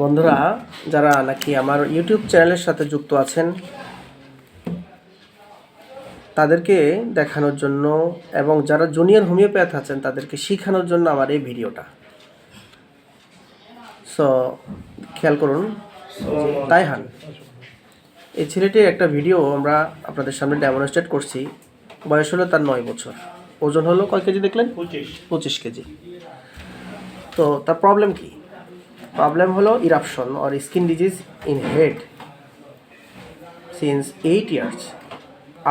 বন্ধুরা যারা নাকি আমার ইউটিউব চ্যানেলের সাথে যুক্ত আছেন তাদেরকে দেখানোর জন্য এবং যারা জুনিয়র হোমিওপ্যাথ আছেন তাদেরকে শেখানোর জন্য আমার এই ভিডিওটা। সো খেয়াল করুন তাইহান এই ছেলেটির একটা ভিডিও আমরা আপনাদের সামনে ডেমনস্ট্রেট করছি। বয়স হলো তার নয় বছর। ওজন হলো কয় কেজি দেখলেন? পঁচিশ। পঁচিশ কেজি। তো তার প্রবলেম কি? প্রবলেম হলো eruption or skin disease in head since eight years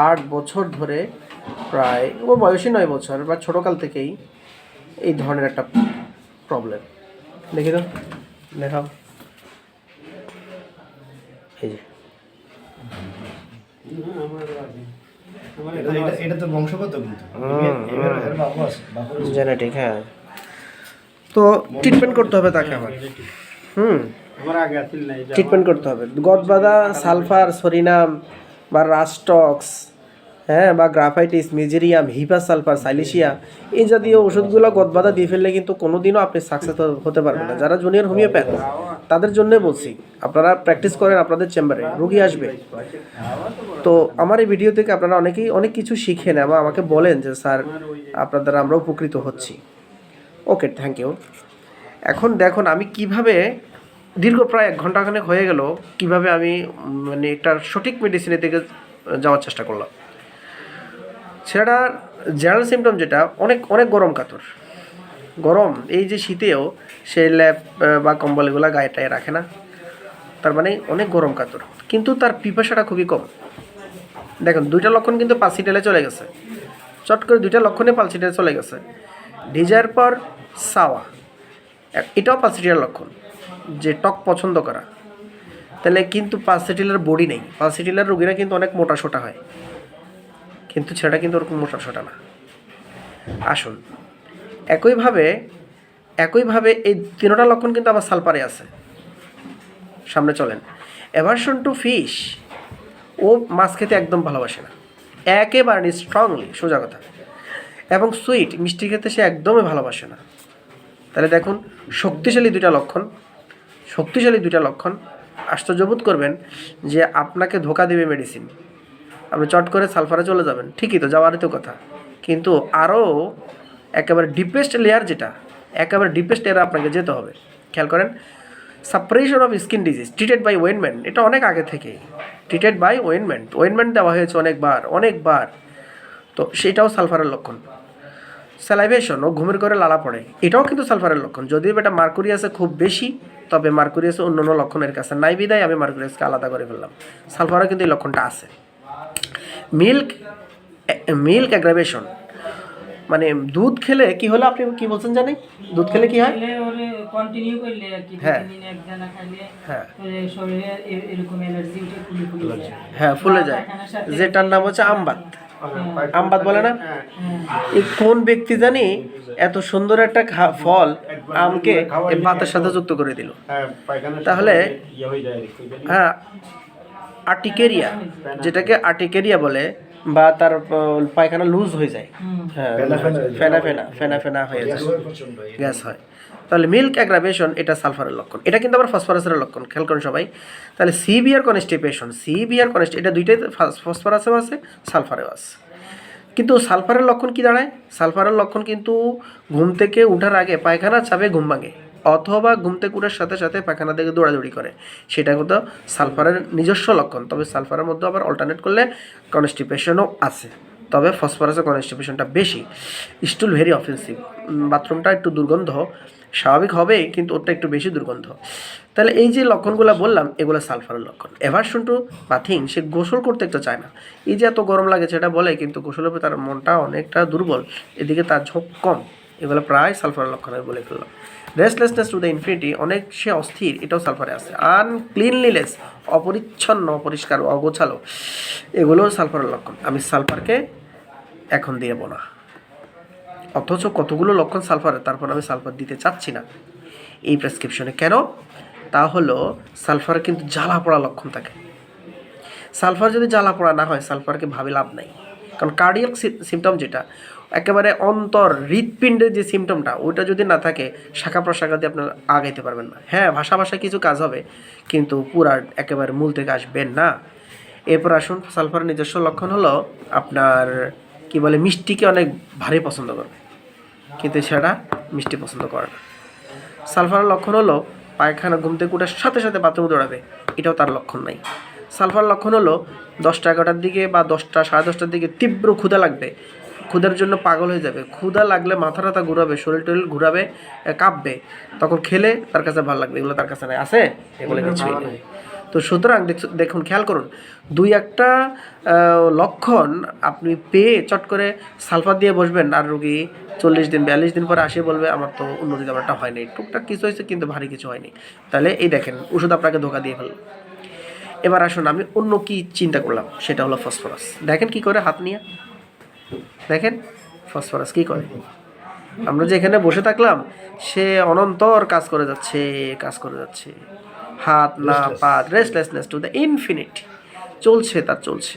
আট বছর ধরে প্রায় ও বয়সী নয় বছর বা ছোটোকাল থেকেই এই ধরনের একটা প্রবলেম দেখি তো দেখাও। এই যে। এটা- তো বংশগত কিন্তু। জেনেটিক হ্যাঁ। তো ট্রিটমেন্ট করতে হবে তাকে আবার। হুম। ট্রিটমেন্ট করতে হবে। গদবাদা সালফার সরিনাম বা রাস্টক্স হ্যাঁ বা graphites mezereum hepar sulphur silicea এই জাতীয় ওষুধগুলো গদবাদা দিয়ে ফেললে কিন্তু কোনোদিনও আপনি সাকসেস হতে পারবেন না। যারা জুনিয়র হোমিওপ্যাথ তাদের জন্যে বলছি আপনারা প্র্যাকটিস করেন আপনাদের চেম্বারে রুগী আসবে। তো আমার এই ভিডিও থেকে আপনারা অনেকেই অনেক কিছু শিখেন এবং আমাকে বলেন যে স্যার আপনার দ্বারা আমরা উপকৃত হচ্ছি। ওকে থ্যাংক ইউ এখন দেখুন, আমি কীভাবে দীর্ঘ প্রায় এক ঘন্টাখানেক হয়ে গেল, কীভাবে আমি মানে একটা সঠিক মেডিসিনের দিকে যাওয়ার চেষ্টা করলাম। ছেলেটার জেনারেল সিমটম যেটা, অনেক অনেক গরম কাতর। গরম, এই যে শীতেও সে ল্যাপ বা কম্বল এগুলো গায়ে টায়ে রাখে না। তার মানে অনেক গরম কাতর। কিন্তু তার পিপাসাটা খুবই কম। দেখুন, দুইটা লক্ষণ কিন্তু পালসিটেলে চলে গেছে। চট করে দুইটা লক্ষণে পালসিটেলে চলে গেছে। ডিজায়ার পর সাওয়া। এটাও পালসিটিয়ার লক্ষণ, যে টক পছন্দ করা। তাহলে কিন্তু পালসিটিলার বডি নেই। পালসিটিলার রোগীরা কিন্তু অনেক মোটা সোটা হয়। কিন্তু ছেলেটা কিন্তু ওরকম মোটা সোটা না। আসুন, একইভাবে একইভাবে এই তিনোটা লক্ষণ কিন্তু আবার সালপারে আছে। সামনে চলেন। অ্যাভারশন টু ফিশ ও মাছ খেতে একদম ভালোবাসে না। একেবারে স্ট্রংলি সোজা কথা। এবং সুইট, মিষ্টি খেতে সে একদমই ভালোবাসে না। তাহলে দেখুন, শক্তিশালী দুইটা লক্ষণ, শক্তিশালী দুইটা লক্ষণ। আশ্চর্যবোধ করবেন যে আপনাকে ধোকা দেবে মেডিসিন আপনি চট করে সালফারে চলে যাবেন, ঠিকই তো, যাওয়ারই তো কথা। কিন্তু আরও একেবারে ডিপেস্ট লেয়ার যেটা, একেবারে ডিপেস্ট লেয়ারে আপনাকে যেতে হবে। খেয়াল করেন suppression of skin disease treated by ointment এটা অনেক আগে থেকেই। ট্রিটেড বাই ওয়েনমেন্ট ওয়েনমেন্ট দেওয়া হয়েছে অনেকবার অনেকবার। তো সেটাও সালফারের লক্ষণ। স্যালাইভেশন ও ঘুমের করে লালা পড়ে। এটাও কিন্তু সালফারের লক্ষণ। যদিও এটা মার্কুরিয়াসে খুব বেশি তবে মার্কুরিয়াসে অন্য অন্য লক্ষণের কাছে নাই বিদায় আমি মার্কুরিয়াসকে আলাদা করে ফেললাম। সালফারও কিন্তু এই লক্ষণটা আছে। মিল্ক মিল্ক অ্যাগ্রাভেশন মানে দুধ খেলে কি হলো আপনি কি বলছেন জানি? দুধ খেলে কি হয়? কন্টিনিউ করলে আর কি হ্যাঁ। হ্যাঁ। শরীরে এরকম হ্যাঁ ফুলে যায়। যেটার নাম হচ্ছে আমবাত। হ্যাঁ, আমবাত বলে না? হ্যাঁ। এই কোন ব্যক্তি জানি এত সুন্দর একটা ফল আমকে ভাতের সাথে যুক্ত করে দিল। হ্যাঁ, তাহলে ইয়ে হয়ে আর্টিকেরিয়া যেটাকে আর্টিকেরিয়া বলে বা তার পায়খানা লুজ হয়ে যায়। হ্যাঁ ফেনা ফেনা ফেনা ফেনা হয়ে যায়। গ্যাস হয়। তাহলে মিল্ক অ্যাগ্রাভেশন এটা সালফারের লক্ষণ। এটা কিন্তু আবার ফসফরাসের লক্ষণ, খেয়াল করেন সবাই। তাহলে সিভিয়ার কনস্টিপেশন সিভিয়ার কনস্ট এটা দুইটাই ফসফরাসেও আছে সালফারেও আছে। কিন্তু সালফারের লক্ষণ কি দাঁড়ায়? সালফারের লক্ষণ কিন্তু ঘুম থেকে উঠার আগে পায়খানা চাপে ঘুম ভাঙে, অথবা ঘুম থেকে উঠার সাথে সাথে পায়খানা থেকে দৌড়াদৌড়ি করে। সেটা কিন্তু সালফারের নিজস্ব লক্ষণ, তবে সালফারের মধ্যে আবার অল্টারনেট করলে কনস্টিপেশনও আছে। তবে ফসফরাসের কনস্টিপেশনটা বেশি। স্টুল ভেরি অফেন্সিভ বাথরুমটা একটু দুর্গন্ধ। স্বাভাবিক হবেই কিন্তু ওটা একটু বেশি দুর্গন্ধ। তাহলে এই যে লক্ষণগুলো বললাম, এগুলো সালফারের লক্ষণ। এভারশন টু বাথিং সে গোসল করতে একটু চায় না। এই যে এত গরম লাগে সেটা বলে, কিন্তু গোসলের প্রতি তার মনটা অনেকটা দুর্বল। এদিকে তার ঝোঁক কম। এগুলো প্রায় সালফারের লক্ষণ আমি বলে ফেললাম। রেস্টলেসনেস টু দ্য ইনফিনিটি অনেক সে অস্থির, এটাও সালফারে আছে। আনক্লিনলিনেস অপরিচ্ছন্ন, অপরিষ্কার, অগোছালো, এগুলোও সালফারের লক্ষণ। আমি সালফারকে এখন দিয়ে না অথচ কতগুলো লক্ষণ সালফারের তারপর আমি সালফার দিতে চাচ্ছি না। এই প্রেসক্রিপশনে কেন? তা হলো, সালফার কিন্তু জ্বালা পড়া লক্ষণ থাকে। সালফার যদি জ্বালা পড়া না হয়, সালফারকে ভাবে লাভ নাই। কারণ কার্ডিয়াক সিমটম যেটা, একেবারে অন্তর হৃৎপিণ্ডের যে সিমটমটা ওইটা যদি না থাকে শাখা প্রশাখা দিয়ে আপনার আগাইতে পারবেন না। হ্যাঁ ভাষা ভাষা কিছু কাজ হবে, কিন্তু পুরা একেবারে মূল থেকে আসবেন না। এরপর আসুন, সালফারের নিজস্ব লক্ষণ হলো, আপনার কি বলে, মিষ্টিকে অনেক ভারী পছন্দ করবে। কিন্তু সেটা মিষ্টি পছন্দ করে না। সালফারের লক্ষণ হলো পায়খানা ঘুম থেকে উঠার সাথে সাথে বাথরুমে দৌড়াবে। এটাও তার লক্ষণ নাই। সালফার লক্ষণ হলো দশটা এগারোটার দিকে বা দশটা সাড়ে দশটার দিকে তীব্র ক্ষুধা লাগবে। ক্ষুধার জন্য পাগল হয়ে যাবে। ক্ষুধা লাগলে মাথা টাথা ঘুরাবে শরীর টরিল ঘুরাবে কাঁপবে। তখন খেলে তার কাছে ভালো লাগবে এগুলো তার কাছে নাই। আছে? এগুলো কিছুই নেই। তো সুতরাং দেখুন, খেয়াল করুন, দুই একটা লক্ষণ আপনি পেয়ে চট করে সালফার দিয়ে বসবেন, আর রুগী চল্লিশ দিন, বিয়াল্লিশ দিন পরে আসে বলবে, আমার তো উন্নতি তেমনটা হয়নি। টুকটাক কিছু হয়েছে, কিন্তু ভারী কিছু হয়নি। তাহলে এই দেখেন, ওষুধ আপনাকে ধোকা দিয়ে ফেলল। এবার আসুন, আমি অন্য কি চিন্তা করলাম? সেটা হলো ফসফরাস। দেখেন কি করে হাত নিয়ে। দেখেন, ফসফরাস কি করে? আমরা যে এখানে বসে থাকলাম, সে অনন্তর কাজ করে যাচ্ছে, কাজ করে যাচ্ছে। হাত না পা রেস্টলেসনেস টু দ্য ইনফিনিট চলছে তার চলছে।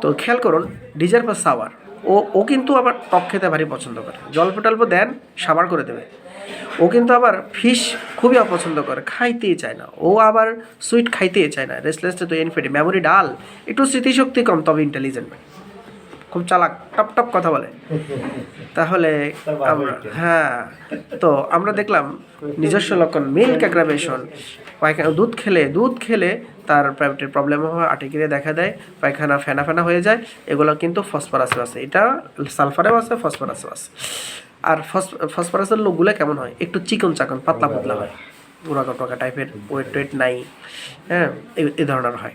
তো খেয়াল করুন ডিজার বা সাওয়ার। ও ও কিন্তু আবার টক খেতে ভারী পছন্দ করে। জল্প টল্প দেন সাবার করে দেবে। ও কিন্তু আবার ফিশ খুবই অপছন্দ করে খাইতেই চায় না। ও আবার সুইট খাইতেই চায় না। রেস্টলেস তো ইনফিনিট মেমোরি ডাল একটু স্মৃতিশক্তি কম তবে ইন্টেলিজেন্ট খুব চালাক টপ টপ কথা বলে। তাহলে আমরা হ্যাঁ তো আমরা দেখলাম নিজস্ব লক্ষণ মিল্ক অ্যাগ্রাভেশন পায়খানা দুধ খেলে দুধ খেলে তার প্রাইভেটের প্রবলেম হয় আটিকিরে দেখা দেয় পায়খানা ফেনা ফেনা হয়ে যায় এগুলো কিন্তু ফসফরাসও আছে। এটা সালফারেও আছে ফসফরাসও আছে। আর ফস- ফসফরাসের লোকগুলো কেমন হয়? একটু চিকন চাকন পাতলা পাতলা হয়। টকা টাইপের ওয়েট টোয়েট নাই। হ্যাঁ এই ধরনের হয়।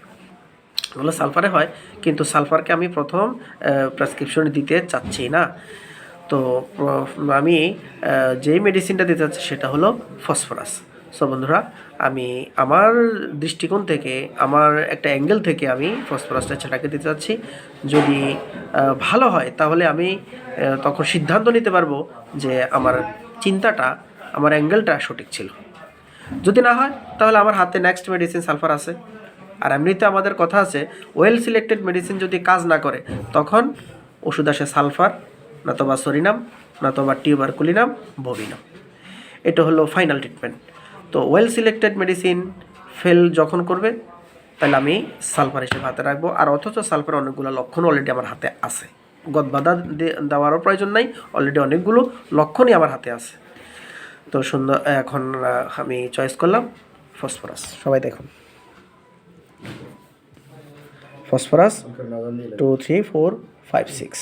ওগুলো সালফারে হয়, কিন্তু সালফারকে আমি প্রথম প্রেসক্রিপশন দিতে চাচ্ছি না। তো আমি যেই মেডিসিনটা দিতে চাচ্ছি সেটা হলো ফসফরাস সো বন্ধুরা, আমি আমার দৃষ্টিকোণ থেকে, আমার একটা অ্যাঙ্গেল থেকে আমি ফসফরাসটা ছেটাকে দিতে চাচ্ছি। যদি ভালো হয়, তাহলে আমি তখন সিদ্ধান্ত নিতে পারব যে আমার চিন্তাটা, আমার অ্যাঙ্গেলটা সঠিক ছিল। যদি না হয়, তাহলে আমার হাতে নেক্সট মেডিসিন সালফার আছে। আর এমনিতে আমাদের কথা আছে ওয়েল সিলেক্টেড মেডিসিন যদি কাজ না করে, তখন ওষুধ আসে সালফার, নতবা সরিনাম, নতবা টিউবারকুলিনাম ববিনাম। এটা হলো ফাইনাল ট্রিটমেন্ট তো ওয়েল সিলেক্টেড মেডিসিন ফেল যখন করবে, তাহলে আমি সালফার হিসেবে হাতে রাখব, আর অথচ সালফার অনেকগুলো লক্ষণ অলরেডি আমার হাতে আছে। গদবাধা দেওয়ারও প্রয়োজন নাই অলরেডি অনেকগুলো লক্ষণই আমার হাতে আছে। তো সুন্দর, এখন আমি চয়েস করলাম ফসফরাস সবাই দেখুন। phosphorus two three four five six